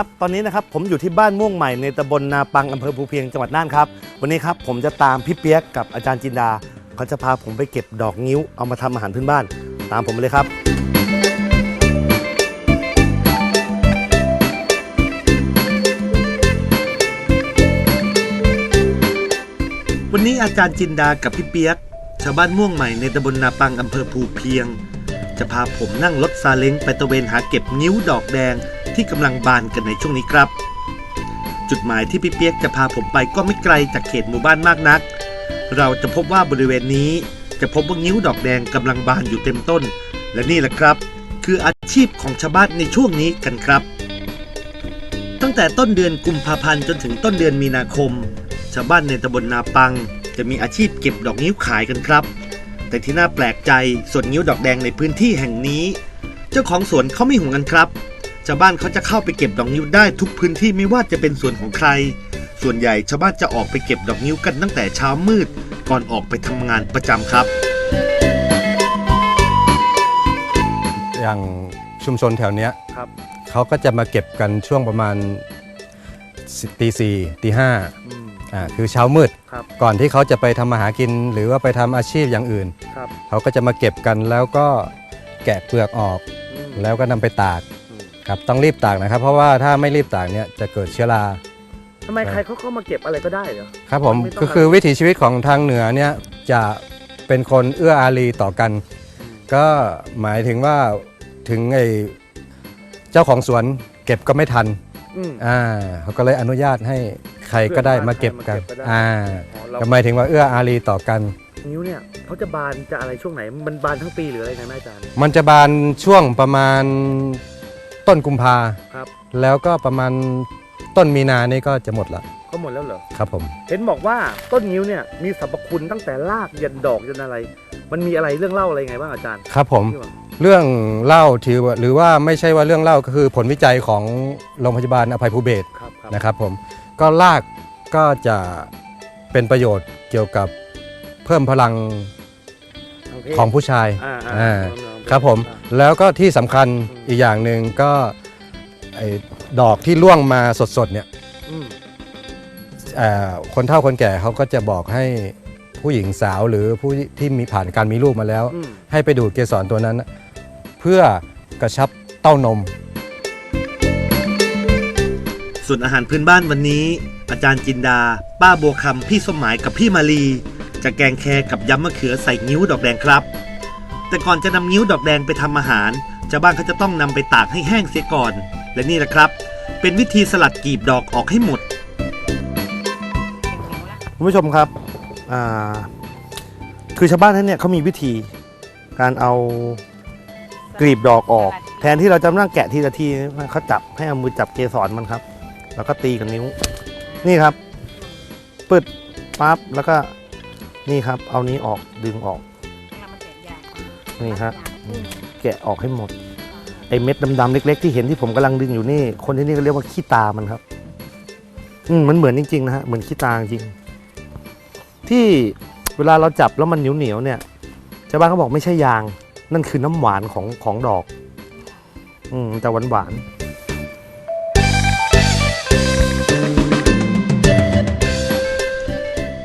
ครับ ตอนนี้นะครับผมอยู่ที่บ้านม่วงใหม่ในตำบลนาปังอำเภอภูเพียงจังหวัดน่านครับ วันนี้ครับผมจะตามพี่เปียกกับอาจารย์จินดา เขาจะพาผมไปเก็บดอกงิ้วเอามาทำอาหารพื้นบ้าน ตามผมมาเลยครับ วันนี้อาจารย์จินดากับพี่เปียก ชาวบ้านม่วงใหม่ในตำบลนาปังอำเภอภูเพียง จะพาผมนั่งรถซาเล้งไปตระเวนหาเก็บนิ้วดอกแดง ที่กำลังบานกันในช่วงนี้ครับ จุดหมายที่พี่เปียกจะพาผมไปก็ไม่ไกลจากเขตหมู่บ้านมากนัก เราจะพบว่าบริเวณนี้จะพบว่านิ้วดอกแดงกำลังบานอยู่เต็มต้น และนี่แหละครับ คืออาชีพของชาวบ้านในช่วงนี้กันครับ ตั้งแต่ต้นเดือนกุมภาพันธ์จนถึงต้นเดือนมีนาคม ชาวบ้านในตำบลนาปัง จะมีอาชีพเก็บดอกนิ้วขายกันครับ แต่ที่น่าแปลกใจส่วนนิ้วดอกแดงในพื้นที่แห่งนี้ เจ้าของสวนเขาไม่ห่วงกันครับ ชาวบ้านเขาจะเข้าไปเก็บดอกนิ้วได้ทุกพื้นที่ไม่ว่าจะเป็นสวนของใคร ส่วนใหญ่ชาวบ้านจะออกไปเก็บดอกนิ้วกันตั้งแต่เช้ามืด ก่อนออกไปทำงานประจำครับ อย่างชุมชนแถวเนี้ยครับ เขาก็จะมาเก็บกันช่วงประมาณตีสี่ตีห้าอ่าคือเช้ามืด ครับก่อนที่เขาจะไปทำมาหากิน หรือว่าไปทำอาชีพอย่างอื่น ครับเขาก็จะมาเก็บกันแล้วก็แกะเปลือกออก แล้วก็นำไปตากอืม ครับต้องรีบตากนะครับ เพราะว่าถ้าไม่รีบตากเนี่ยจะเกิดเชื้อราทำไมใครเขาเข้ามาเก็บอะไรก็ได้เหรอ ครับผมไม่ต้อง ก็คือวิถีชีวิตของทางเหนือเนี่ยจะเป็นคนเอื้ออารีต่อกัน ก็หมายถึงว่าถึงไอ้เจ้าของสวนเก็บก็ไม่ทันอืม อ่าเขาก็เลยอนุญาตให้ใครก็ได้มาเก็บกันใครมาเก็บก็ได้ อ่าอ๋อเราก็หมายถึงว่าเอื้ออารีต่อกัน นิ้วเนี่ยเขาจะบานจะอะไรช่วงไหน มันบานทั้งปีหรืออะไรไงแม่อาจารย์มันจะบานช่วงประมาณ ต้นกุมภาครับ แล้วก็ประมาณต้นมีนานี่ก็จะหมดละก็หมดแล้วเหรอ ครับผม เห็นบอกว่าต้นนิ้วเนี่ยมีสรรพคุณตั้งแต่รากยันดอกยันอะไร มันมีอะไรเรื่องเล่าอะไรไงบ้างอาจารย์ครับผม ที่ว่าเรื่องเล่าถือว่าหรือว่าไม่ใช่ว่าเรื่องเล่าก็คือผลวิจัยของโรงพยาบาลอภัยภูเบศร ครับครับ นะครับผมก็รากก็จะเป็นประโยชน์เกี่ยวกับเพิ่มพลังทางเพศของผู้ชายอ่าอ่าน้องๆ ครับผมอ่าแล้วก็ที่สำคัญอืมอีกอย่างหนึ่งก็ไอ้ดอกที่ร่วงมาสดๆเนี่ยอืมเอ่อคนเฒ่าคนแก่เขาก็จะบอกให้ผู้หญิงสาวหรือผู้ที่มีผ่านการมีลูกมาแล้ว อืมให้ไปดูดเกสรตัวนั้น เพื่อกระชับเต้านม ส่วนอาหารพื้นบ้านวันนี้ อาจารย์จินดา ป้าบัวคำพี่สมหมายกับพี่มาลี จะแกงแคกับยำมะเขือใส่งิ้วดอกแดงครับ แต่ก่อนจะนำงิ้วดอกแดงไปทำอาหารชาวบ้านเขาจะต้องนำไปตากให้แห้งเสียก่อน และนี่แหละครับ เป็นวิธีสลัดกีบดอกออกให้หมดคุณผู้ชมครับคือชาวบ้านท่านเนี่ยเขามีวิธีการเอากลีบดอกออก แทนที่เราจะนั่งแกะทีละทีเขาจับให้เอามือจับเกสรมันครับ แล้วก็ตีกับนิ้ว นี่ครับปึดปั๊บแล้วก็นี่ครับ เอานี้ออกดึงออก นี่ครับแกะออกให้หมด ไอเม็ดดำๆเล็ก ๆ ที่เห็นที่ผมกำลังดึงอยู่นี่ คนที่นี่ก็เรียกว่าขี้ตามันครับอืมมันเหมือนจริงๆนะฮะเหมือนขี้ตาจริง ที่เวลาเราจับแล้วมันเหนียวๆเนี่ยชาวบ้านเขาบอกไม่ใช่ยาง นั่นคือน้ำหวานของของดอก อืมมันจะหวานหวาน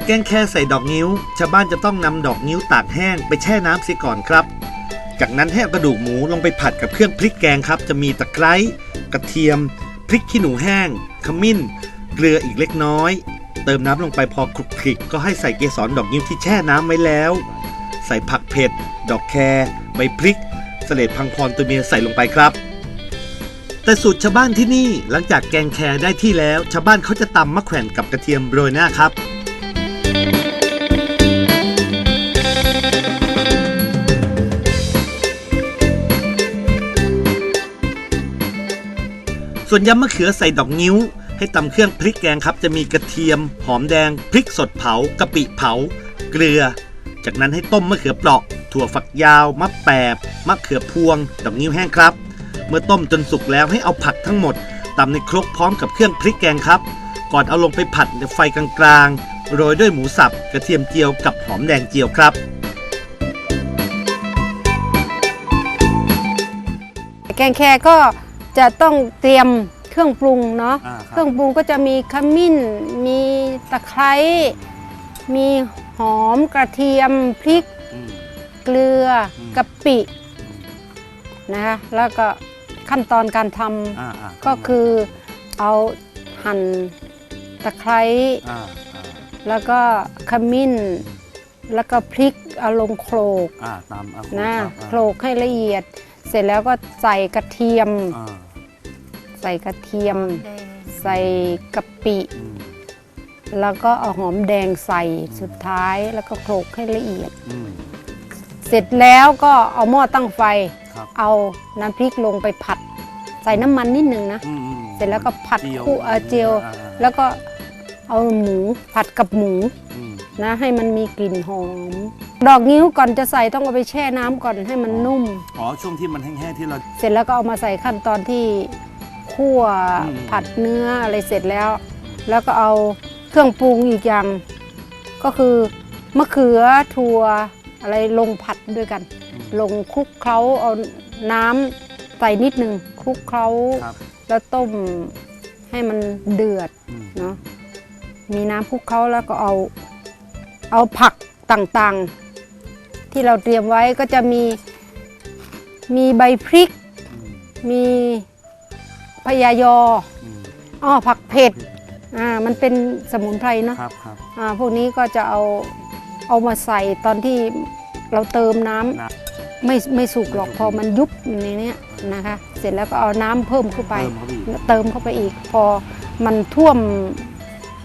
แกงแค่ใส่ดอกนิ้ว ชาวบ้านจะต้องนำดอกนิ้วตากแห้งไปแช่น้ำเสียก่อนครับ จากนั้นให้เอากระดูกหมูลงไปผัดกับเครื่องพริกแกงครับ จะมีตะไคร้กระเทียม พริกขี้หนูแห้ง ขมิ้น เกลืออีกเล็กน้อย เติมน้ำลงไปพอคลุกคลิกก็ให้ใส่เกสรดอกนิ้วที่แช่น้ำไว้แล้ว ใส่ผักเผ็ด ดอกแครใบพริกเสลดพังพรตัวเมียใส่ลงไปครับ แต่สูตรชาวบ้านที่นี่หลังจากแกงแครได้ที่แล้ว ชาวบ้านเขาจะตำมะแขวนกับกระเทียมโรยหน้าครับ ส่วนยำมะเขือใส่ดอกนิ้ว ให้ตำเครื่องพริกแกงครับจะมีกระเทียม หอมแดง พริกสดเผากะปิเผา เกลือ จากนั้นให้ต้มมะเขือเปราะ ถั่วฝักยาวมะแปบมะเขือพวง ดอกนิ้วแห้งครับ เมื่อต้มจนสุกแล้วให้เอาผักทั้งหมดตำในครกพร้อมกับเครื่องพริกแกงครับ ก่อนเอาลงไปผัดในไฟกลางๆโรยด้วยหมูสับกระเทียมเจียวกับหอมแดงเจียวครับ แกงแคก็ จะต้องเตรียมเครื่องปรุงเนาะอ่าเครื่องปรุงก็จะมีขมิ้น มีตะไคร้มีหอมกระเทียมพริกอืม เกลืออม กะปินะคะแล้วก็ขั้นตอนการทอ่าอ่าำก็คือเอาหั่นตะไคร้ อ่าอ่าแล้วก็ขมิ้น แล้วก็พริกเอาลงโขลกอ่าตามอ่านะรับโขลกให้ละเอียด เสร็จแล้วก็ใส่กระเทียม อ่าใส่กระเทียม ใส่กะปิอืมแล้วก็เอาหอมแดงใส่สุดท้ายแล้วก็โขลกให้ละเอียดอืมเสร็จแล้วก็เอาหม้อตั้งไฟ ครับเอาน้ำพริกลงไปผัด ใส่น้ำมันนิดหนึ่งนะ อืมอืมเสร็จแล้วก็ผัดเจียวคู่เอ่อเจียว อ่าอ่าแล้วก็เอาหมูผัดกับหมูอืมนะ ให้มันมีกลิ่นหอม ดอกนิ้วก่อนจะใส่ต้องเอาไปแช่น้ำก่อนให้มันนุ่ม อ๋อช่วงที่มันแห้งๆที่เรา เสร็จแล้วก็เอามาใส่ขั้นตอนที่ คั่วอืม ผัดเนื้ออะไรเสร็จแล้ว แล้วก็เอาเครื่องปรุงอีกอย่าง ก็คือมะเขือถั่วอะไรลงผัดด้วยกัน ลงคลุกเคล้าเอาน้ำใส่นิดหนึ่งคลุกเคล้าครับแล้วต้มให้มันเดือด อืม เนาะมีน้ำคลุกเคล้าแล้วก็เอาเอาผักต่างๆ ที่เราเตรียมไว้ก็จะมีมีใบพริกอืมมี พยายออืมอ้อผักเผ็ดอ่ามันเป็นสมุนไพรเนาะครับครับอ่าพวกนี้ก็จะเอาเอามาใส่ตอนที่เราเติมน้ำน้ไม่ไม่สุกหรอกพอมันยุบในเนี้ยนะคะ เสร็จแล้วก็เอาน้ำเพิ่มเข้าไป เติมเข้าไปอีกเติมเข้าไปอีก พอมันท่วม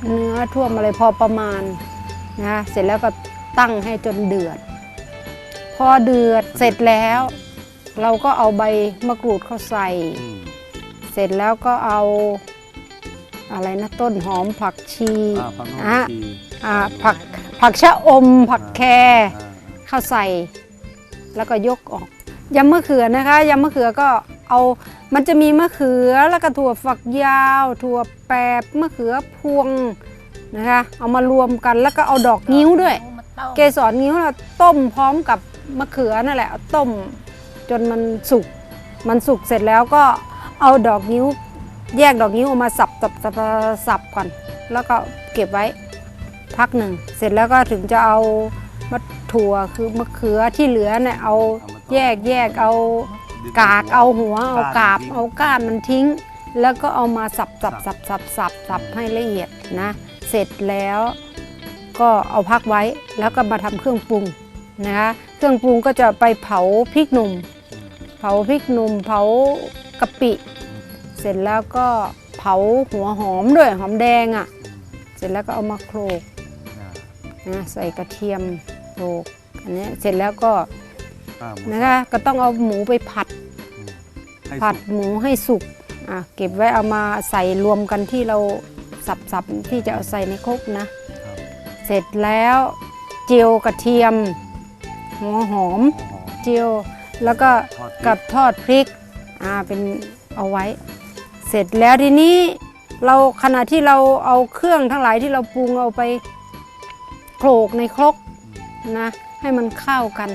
เนื้อท่วมอะไรพอประมาณนะคะเสร็จแล้วก็ตั้งให้จนเดือด พอเดือดเสร็จแล้ว เราก็เอาใบมะกรูดเข้าใส่ อืม เสร็จแล้วก็เอาอะไรนะต้นหอมผักชีอ่าผักนอกอะชีอ่าผักผักชะอม ผักแครอ่าเข้าใส่ แล้วก็ยกออกยำมะเขือนะคะยำมะเขือก็เอามันจะมีมะเขือแล้วก็ถั่วฝักยาว ถั่วแปบมะเขือพวงนะคะ เอามารวมกันแล้วก็เอาดอกนิ้วด้วย เกสรนิ้วเราต้มพร้อมกับมะเขือนั่นแหละเอาต้มจนมันสุก มันสุกเสร็จแล้วก็ เอาดอกนิ้ว แยกดอกนิ้วออกมาสับสับสับสับก่อน แล้วก็เก็บไว้พักหนึ่ง เสร็จแล้วก็ถึงจะเอามะถั่วคือมะเขือที่เหลือเนี่ยเอาแยกแยกเอากากเอาหัวเอากาบเอาก้านมันทิ้ง แล้วก็เอามาสับสับสับสับสับสับให้ละเอียดนะ เสร็จแล้วก็เอาพักไว้แล้วก็มาทำเครื่องปรุงนะคะเครื่องปรุงก็จะไปเผาพริกหนุ่ม เผาพริกหนุ่มเผา กะปิ เสร็จแล้วก็เผาหัวหอมด้วยหอมแดงอะ่ะ เสร็จแล้วก็เอามาโขลกอ่านะใส่กระเทียมโขลกอันเนี้ยเสร็จแล้วก็อ่าหมูนะคะก็ต้องเอาหมูไปผัดอืมให้ผัดสุกหมูให้สุกอะเก็บไว้เอามาใส่รวมกันที่เราสับๆที่จะเอาใส่ในครกนะครับเสร็จแล้วเจียวกระเทียมหัวหอมหอมเจียวแล้วก็ทอดพริกับทอดพริก อ่าเป็นเอาไว้ เสร็จแล้วทีนี้เราขณะที่เราเอาเครื่องทั้งหลายที่เราปรุงเอาไปโขลกในครกนะให้มันเข้ากัน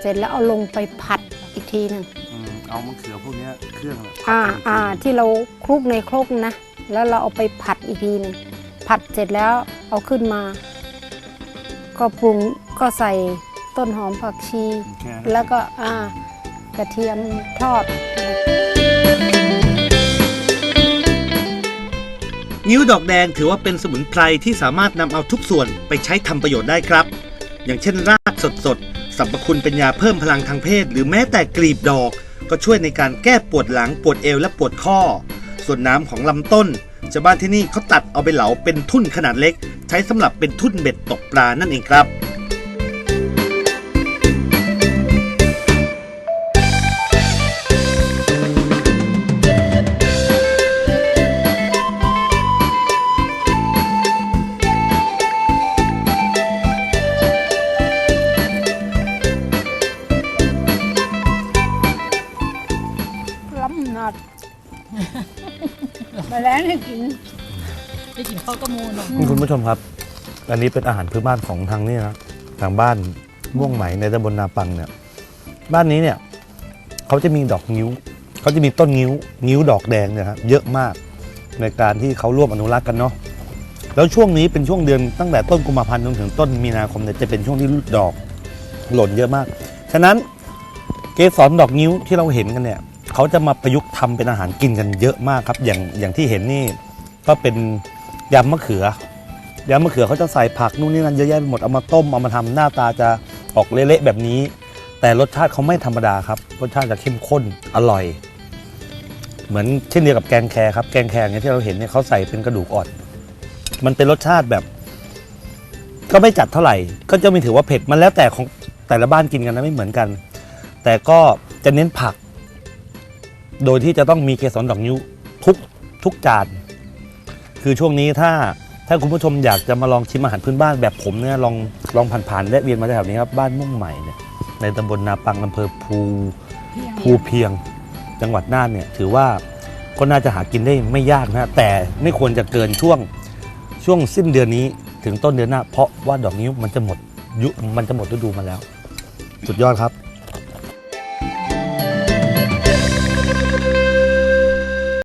เสร็จแล้วเอาลงไปผัดอีกทีหนึ่งอืมเอามะเขือพวกเนี้ยเครื่องะอ่าผัดอ่าอีกทีที่เราคลุกในครกนะแล้วเราเอาไปผัดอีกทีหนึ่งผัดเสร็จแล้วเอาขึ้นมา ก็ปรุงก็ใส่ต้นหอมผักชี แค่นั้นแล้วก็อ่า กระเทียมทอด นิ้วดอกแดงถือว่าเป็นสมุนไพรที่สามารถนำเอาทุกส่วนไปใช้ทำประโยชน์ได้ครับ อย่างเช่นรากสดๆสรรพคุณเป็นยาเพิ่มพลังทางเพศ หรือแม้แต่กลีบดอก ก็ช่วยในการแก้ปวดหลังปวดเอวและปวดข้อ ส่วนน้ำของลำต้นชาวบ้านที่นี่เขาตัดเอาไปเหลาเป็นทุ่นขนาดเล็ก ใช้สำหรับเป็นทุ่นเบ็ดตกปลานั่นเองครับ นอะคุณผู้ชมครับ อันนี้เป็นอาหารพื้นบ้านของทางนี่นะทางบ้านม่วงไหมในตำบลนาปังเนี่ย บ้านนี้เนี่ยเขาจะมีดอกนิ้วเขาจะมีต้นงิ้ว งิ้วดอกแดงเนี่ยครับเยอะมากในการที่เขาร่วมอนุรักษ์กันเนาะแล้วช่วงนี้เป็นช่วงเดือนตั้งแต่ต้นกุมภาพันธ์จนถึงต้นมีนาคมเนี่ยจะเป็นช่วงที่ดอกหล่นเยอะมาก ฉะนั้นเกสรดอกงิ้วที่เราเห็นกันเนี่ยเขาจะมาประยุกต์ทำเป็นอาหารกินกันเยอะมากครับ อย่างอย่างที่เห็นนี่ก็เป็น ยำมะเขือยำมะเขือเขาจะใส่ผักนู่นนี่นั่นเยอะแยะไปหมดเอามาต้มเอามาทำหน้าตาจะออกเละๆแบบนี้ แต่รสชาติเขาไม่ธรรมดาครับรสชาติจะเข้มข้นอร่อย เหมือนเช่นเดียวกับแกงแครครับแกงแครเนี่ยที่เราเห็นเนี่ยเขาใส่เป็นกระดูกอ่อนมันเป็นรสชาติแบบ ก็ไม่จัดเท่าไหร่ ก็จะไม่ถือว่าเผ็ดมันแล้วแต่ของแต่ละบ้านกินกันนะไม่เหมือนกัน แต่ก็จะเน้นผัก โดยที่จะต้องมีเกสรดอกนิ้วทุกทุกจาน คือช่วงนี้ถ้าถ้าคุณผู้ชมอยากจะมาลองชิมอาหารพื้นบ้านแบบผมเนี่ยลองลองผ่านๆและเวียนมาแถวนี้ครับบ้านม่งใหม่เนี่ยในตำบลนาปังอำเภอภูภูเพียงจังหวัดน่านเนี่ยถือว่าก็น่าจะหากินได้ไม่ยากนะแต่ไม่ควรจะเกินช่วงช่วงสิ้นเดือนนี้ถึงต้นเดือนหน้า เพราะว่าดอกนิ้วมันจะหมดยุมันจะหมดฤดูมาแล้ว สุดยอดครับ